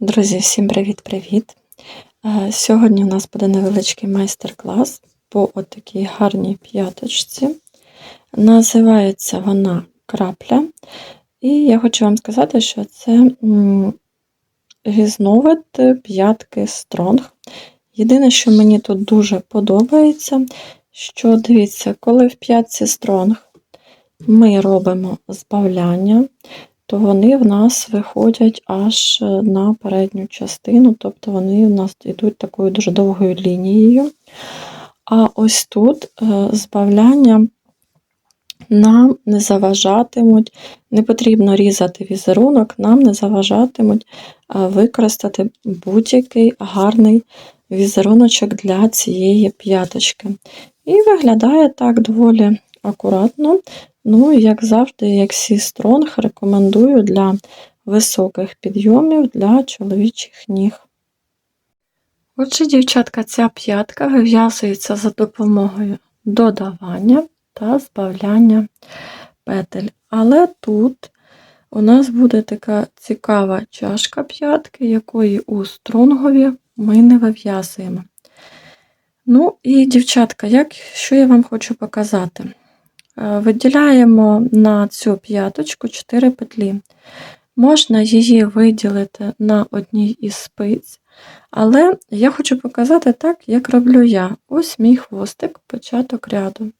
Друзі, всім привіт-привіт! Е, Сьогодні у нас буде невеличкий майстер-клас по отакій гарній п'яточці. Називається вона крапля. І я хочу вам сказати, що це різновид п'ятки Стронг. Єдине, що мені тут дуже подобається, що дивіться, коли в п'ятці Стронг ми робимо збавляння, то вони в нас виходять аж на передню частину, тобто вони в нас йдуть такою дуже довгою лінією. А ось тут е, збавляння нам не заважатимуть, не потрібно різати візерунок, нам не заважатимуть е, використати будь-який гарний візеруночок для цієї п'яточки. І виглядає так доволі акуратно. Ну, як завжди, як Сі Стронг, рекомендую для високих підйомів для чоловічих ніг. Отже, дівчатка, ця п'ятка вив'язується за допомогою додавання та збавляння петель. Але тут у нас буде така цікава чашка п'ятки, якої у стронгові ми не вив'язуємо. Ну і, дівчатка, як, що я вам хочу показати? Е, виділяємо на цю п'яточку 4 петлі. Можна її виділити на одній із спиць, але я хочу показати так, як роблю я. Ось мій хвостик, початок ряду.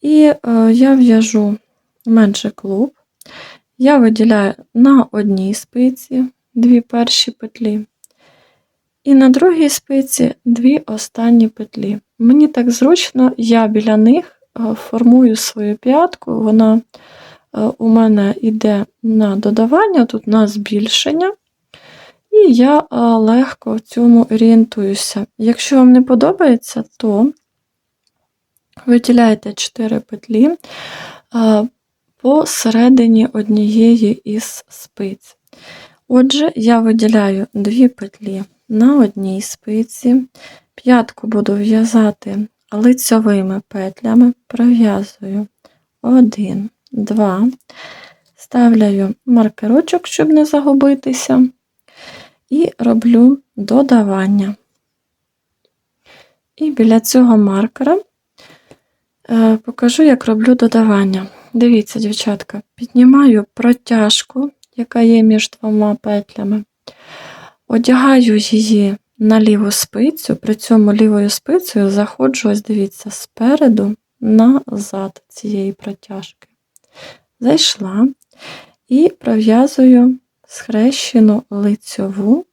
І е, я в'яжу менше клуб, я виділяю на одній спиці дві перші петлі. І на другій спиці дві останні петлі. Мені так зручно, я біля них Е, формую свою п'ятку, вона е, у мене йде на додавання, тут на збільшення, і я е, легко в цьому орієнтуюся. Якщо вам не подобається, то виділяйте 4 петлі посередині однієї із спиць. Отже, я виділяю 2 петлі на одній спиці, п'ятку буду в'язати лицьовими петлями пров'язую 1, 2, ставляю маркерочок, щоб не загубитися, і роблю додавання. І біля цього маркера е, покажу, як роблю додавання. Дивіться, дівчатка, піднімаю протяжку, яка є між двома петлями, одягаю її на ліву спицю, при цьому лівою спицею заходжу, ось дивіться, спереду назад цієї протяжки. Зайшла і пров'язую схрещену лицьову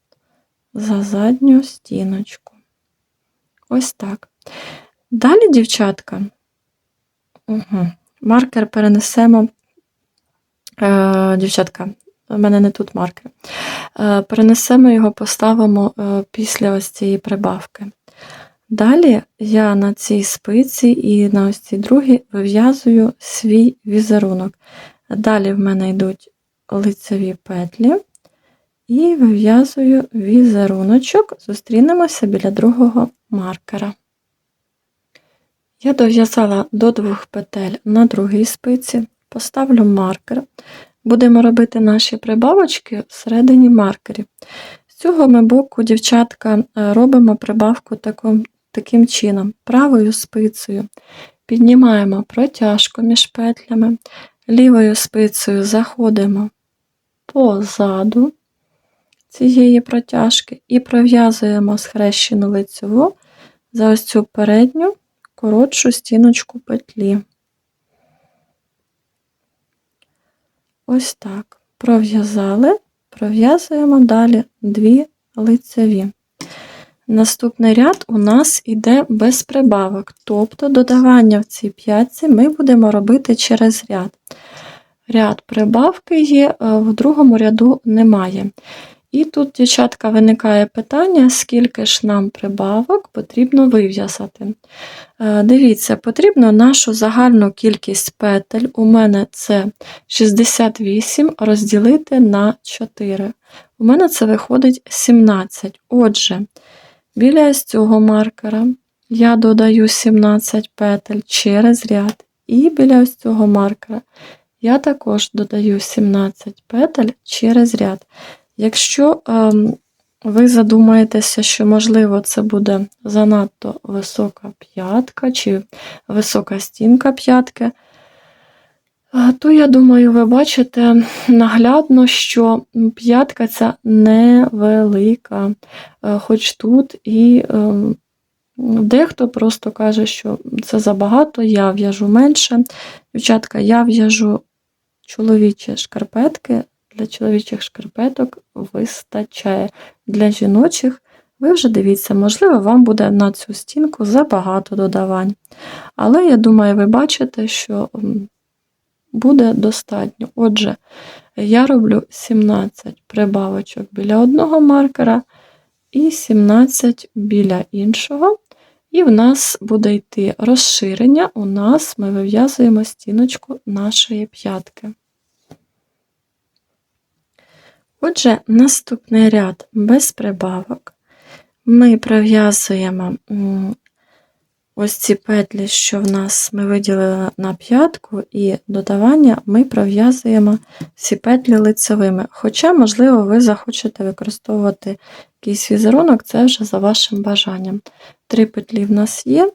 за задню стіночку. Ось так. Далі, дівчатка, угу. маркер перенесемо, е, дівчатка, у мене не тут маркер. Е, перенесемо його, поставимо е, після ось цієї прибавки. Далі я на цій спиці і на ось цій другій вив'язую свій візерунок. Далі в мене йдуть лицеві петлі і вив'язую візеруночок, зустрінемося біля другого маркера. Я дов'язала до двох петель на другій спиці, поставлю маркер, Будемо робити наші прибавочки всередині маркерів. З цього ми боку, дівчатка, е, робимо прибавку таким, таким чином, правою спицею піднімаємо протяжку між петлями, лівою спицею заходимо позаду цієї протяжки і пров'язуємо схрещену лицеву за ось цю передню коротшу стіночку петлі. Ось так. Пров'язали, пров'язуємо далі дві лицеві. Наступний ряд у нас іде без прибавок, тобто додавання в цій п'ятці ми будемо робити через ряд. Ряд прибавки є, в другому ряду немає. І тут, дівчатка, виникає питання, скільки ж нам прибавок потрібно вив'язати. Е, Дивіться, потрібно нашу загальну кількість петель, у мене це 68, розділити на 4. У мене це виходить 17. Отже, біля цього маркера я додаю 17 петель через ряд. І біля ось цього маркера я також додаю 17 петель через ряд. Якщо ем, ви задумаєтеся, що, можливо, це буде занадто висока п'ятка чи висока стінка п'ятки, е, то я думаю, ви бачите наглядно, що п'ятка ця невелика, Е, хоч тут і ем, дехто просто каже, що це забагато, я в'яжу менше. Дівчатка, я в'яжу чоловічі шкарпетки, для чоловічих шкарпеток вистачає. Для жіночих ви вже дивіться, можливо, вам буде на цю стінку забагато додавань. Але я думаю, ви бачите, що буде достатньо. Отже, я роблю 17 прибавочок біля одного маркера і 17 біля іншого. І в нас буде йти розширення. У нас ми вив'язуємо стіночку нашої п'ятки. Отже, наступний ряд без прибавок. Ми пров'язуємо ось ці петлі, що в нас ми виділили на п'ятку, і додавання ми пров'язуємо всі петлі лицевими. Хоча, можливо, ви захочете використовувати якийсь візерунок, це вже за вашим бажанням. Три петлі в нас є,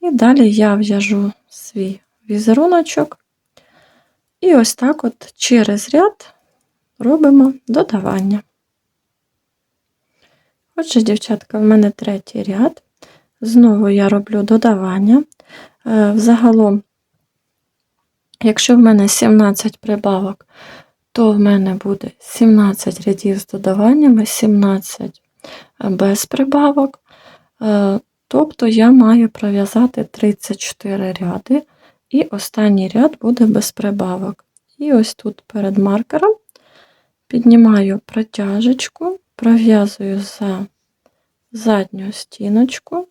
і далі я в'яжу свій візеруночок. І ось так от через ряд робимо додавання. Отже, дівчатка, в мене третій ряд. Знову я роблю додавання. Е, Взагалом, якщо в мене 17 прибавок, то в мене буде 17 рядів з додаваннями, 17 без прибавок. Е, Тобто я маю пров'язати 34 ряди, і останній ряд буде без прибавок. І ось тут перед маркером піднімаю протяжечку, пров'язую за задню стіночку,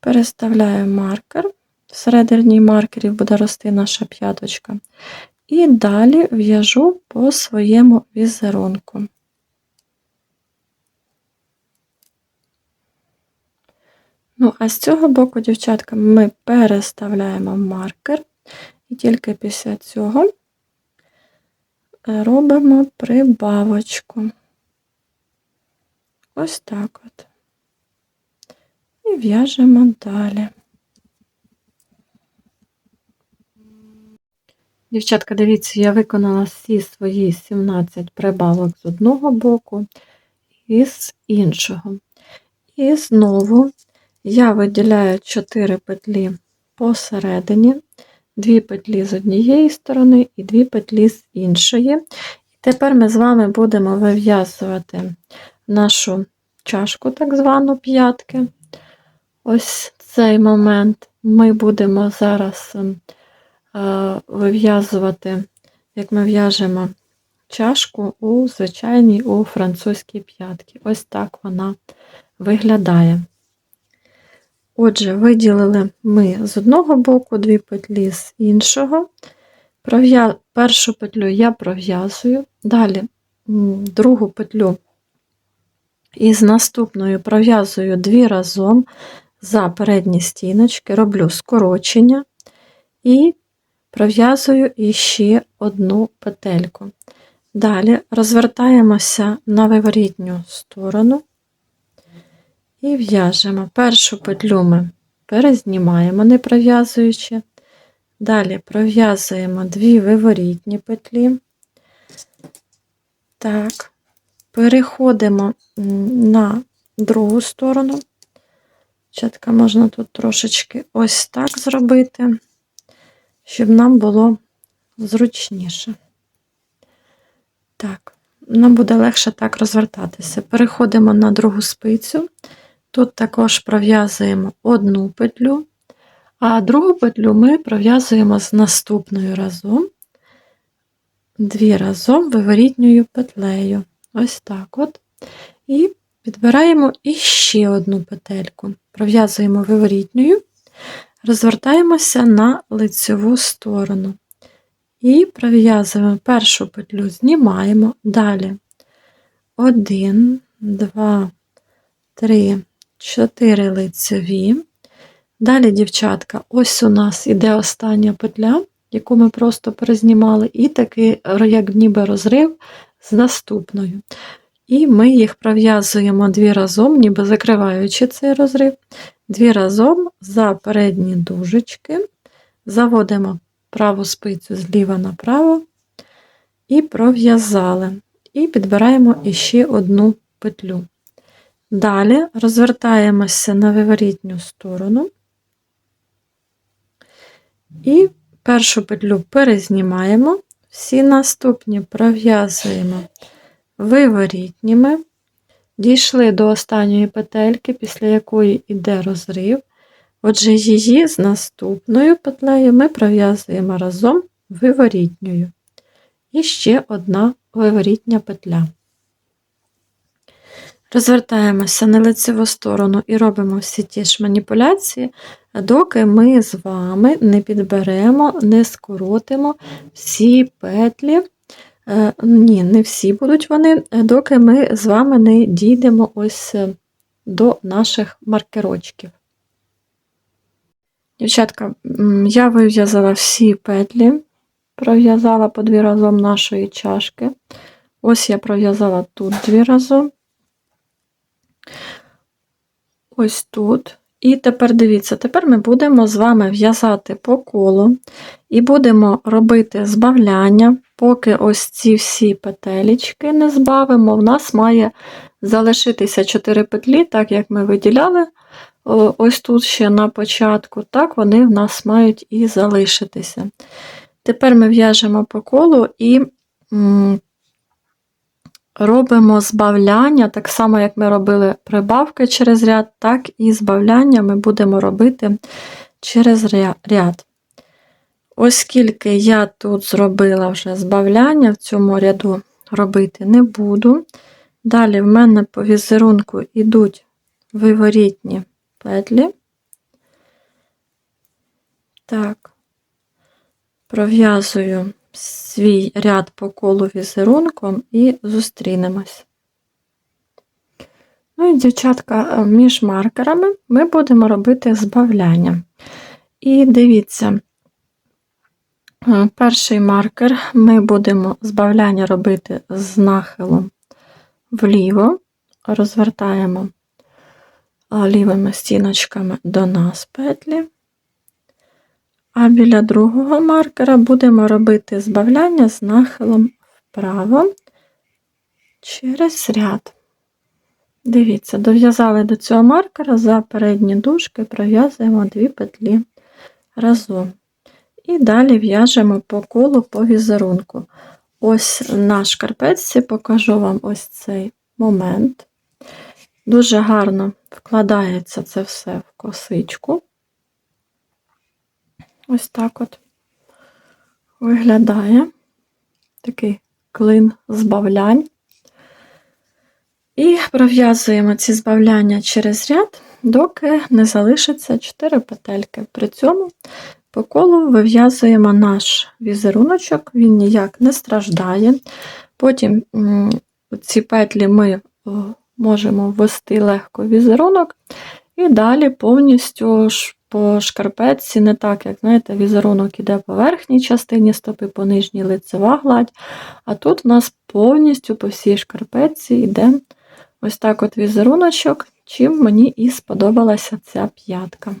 переставляю маркер, всередині маркерів буде рости наша п'яточка, і далі в'яжу по своєму візерунку. Ну, а з цього боку, дівчатка, ми переставляємо маркер, і тільки після цього робимо прибавочку. Ось так от. І в'яжемо далі. Дівчатка, дивіться, я виконала всі свої 17 прибавок з одного боку і з іншого. І знову я виділяю 4 петлі посередині, 2 петлі з однієї сторони і 2 петлі з іншої. І тепер ми з вами будемо вив'язувати нашу чашку, так звану п'ятки. Ось цей момент ми будемо зараз е, вив'язувати, як ми в'яжемо чашку у звичайній у французькій п'ятки. Ось так вона виглядає. Отже, виділили ми з одного боку дві петлі з іншого. Першу петлю я пров'язую, далі другу петлю із наступною пров'язую дві разом за передні стіночки, роблю скорочення і пров'язую іще одну петельку. Далі розвертаємося на виворітню сторону і в'яжемо. Першу петлю ми перезнімаємо, не пров'язуючи. Далі пров'язуємо дві виворітні петлі. Так, переходимо на другу сторону. Чатка можна тут трошечки ось так зробити, щоб нам було зручніше. Так, нам буде легше так розвертатися. Переходимо на другу спицю. Тут також пров'язуємо одну петлю, а другу петлю ми пров'язуємо з наступною разом, дві разом виворітньою петлею. ось так от. І підбираємо іще одну петельку. Пров'язуємо виворітньою, розвертаємося на лицеву сторону. І пров'язуємо першу петлю, знімаємо далі. Один, два, три, чотири лицеві. Далі, дівчатка, ось у нас іде остання петля, яку ми просто перезнімали, і такий, як ніби розрив з наступною. І ми їх пров'язуємо дві разом, ніби закриваючи цей розрив, дві разом за передні дужечки, заводимо праву спицю зліва направо. І пров'язали. І підбираємо іще одну петлю. Далі розвертаємося на виворітню сторону. І першу петлю перезнімаємо, всі наступні пров'язуємо виворітніми, дійшли до останньої петельки, після якої йде розрив. Отже, її з наступною петлею ми пров'язуємо разом виворітньою. І ще одна виворітня петля. Розвертаємося на лицеву сторону і робимо всі ті ж маніпуляції, доки ми з вами не підберемо, не скоротимо всі петлі. Е, ні, не всі будуть вони, доки ми з вами не дійдемо ось е, до наших маркерочків. Дівчатка, я вив'язала всі петлі, пров'язала по дві разом нашої чашки. Ось я пров'язала тут дві разом. Ось тут. І тепер дивіться, тепер ми будемо з вами в'язати по колу і будемо робити збавляння, поки ось ці всі петелечки не збавимо, в нас має залишитися 4 петлі, так як ми виділяли ось тут ще на початку, так вони в нас мають і залишитися. Тепер ми в'яжемо по колу і робимо збавляння, так само, як ми робили прибавки через ряд, так і збавляння ми будемо робити через ряд. Оскільки я тут зробила вже збавляння, в цьому ряду робити не буду. Далі в мене по візерунку йдуть виворітні петлі. Так, пров'язую свій ряд по колу візерунком і зустрінемось. Ну і, дівчатка, між маркерами ми будемо робити збавляння. І дивіться, перший маркер ми будемо збавляння робити з нахилом вліво, розвертаємо лівими стіночками до нас петлі. А біля другого маркера будемо робити збавляння з нахилом вправо через ряд. Дивіться, дов'язали до цього маркера за передні дужки, пров'язуємо дві петлі разом. І далі в'яжемо по колу по візерунку. Ось на шкарпетці покажу вам ось цей момент. Дуже гарно вкладається це все в косичку. Ось так от виглядає такий клин збавлянь. І пров'язуємо ці збавляння через ряд, доки не залишиться 4 петельки. При цьому по колу вив'язуємо наш візеруночок, він ніяк не страждає. Потім ці петлі ми можемо ввести легко візерунок, і далі повністю по шкарпетці, не так, як, знаєте, візерунок іде по верхній частині стопи, по нижній лицева гладь. А тут у нас повністю по всій шкарпетці йде ось так от візеруночок, чим мені і сподобалася ця п'ятка.